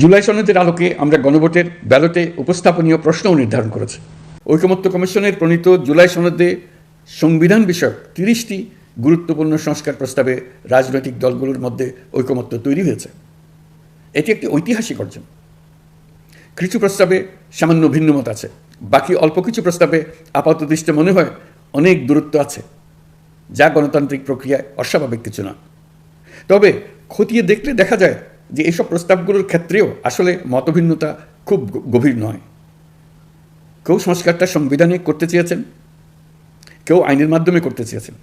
জুলাই সনদের আলোকে আমরা গণভোটের ব্যালটে উপস্থাপনীয় প্রশ্নও নির্ধারণ করেছি। ঐকমত্য কমিশনের প্রণীত জুলাই সনদে সংবিধান বিষয়ক তিরিশটি গুরুত্বপূর্ণ সংস্কার প্রস্তাবে রাজনৈতিক দলগুলোর মধ্যে ঐকমত্য তৈরি হয়েছে। এটি একটি ঐতিহাসিক অর্জন। কিছু প্রস্তাবে সামান্য ভিন্নমত আছে, বাকি অল্প কিছু প্রস্তাবে আপাত দৃষ্টে মনে হয় অনেক দূরত্ব আছে, যা গণতান্ত্রিক প্রক্রিয়ায় অস্বাভাবিক কিছু না। তবে খতিয়ে দেখলে দেখা যায় যে এইসব প্রস্তাবগুলোর ক্ষেত্রেও আসলে মতভিন্নতা খুব গভীর নয়। কেউ সংস্কারটা সংবিধানে করতে চেয়েছেন, কেউ আইনের মাধ্যমে করতে চেয়েছেন।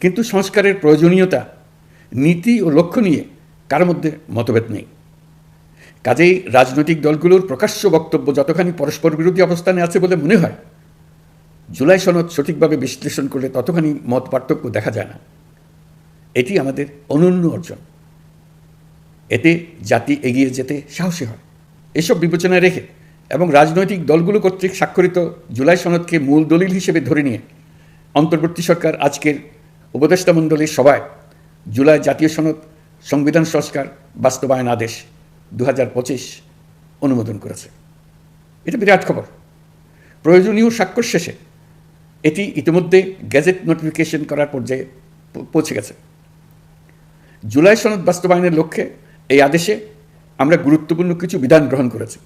কিন্তু সংস্কারের প্রয়োজনীয়তা, নীতি ও লক্ষ্য নিয়ে কার মধ্যে মতভেদ নেই। কাজেই রাজনৈতিক দলগুলোর প্রকাশ্য বক্তব্য যতখানি পরস্পর বিরোধী অবস্থানে আছে বলে মনে হয়, জুলাই সনদ সঠিকভাবে বিশ্লেষণ করলে ততখানি মত পার্থক্য দেখা যায় না। এটি আমাদের অনন্য অর্জন। এতে জাতি এগিয়ে যেতে সাহসী হয়। এসব বিবেচনায় রেখে এবং রাজনৈতিক দলগুলো কর্তৃক স্বাক্ষরিত জুলাই সনদকে মূল দলিল হিসেবে ধরে নিয়ে অন্তর্বর্তী সরকার আজকের উপদেষ্টা মণ্ডলীর সভায় জুলাই জাতীয় সনদ সংবিধান সংস্কার বাস্তবায়ন আদেশ দু হাজার পঁচিশ অনুমোদন করেছে। এটা বিরাট খবর। প্রয়োজনীয় স্বাক্ষর শেষে এটি ইতিমধ্যে গ্যাজেট নোটিফিকেশন করার পর্যায়ে পৌঁছে গেছে। জুলাই সনদ বাস্তবায়নের লক্ষ্যে এই আদেশে আমরা গুরুত্বপূর্ণ কিছু বিধান গ্রহণ করেছি।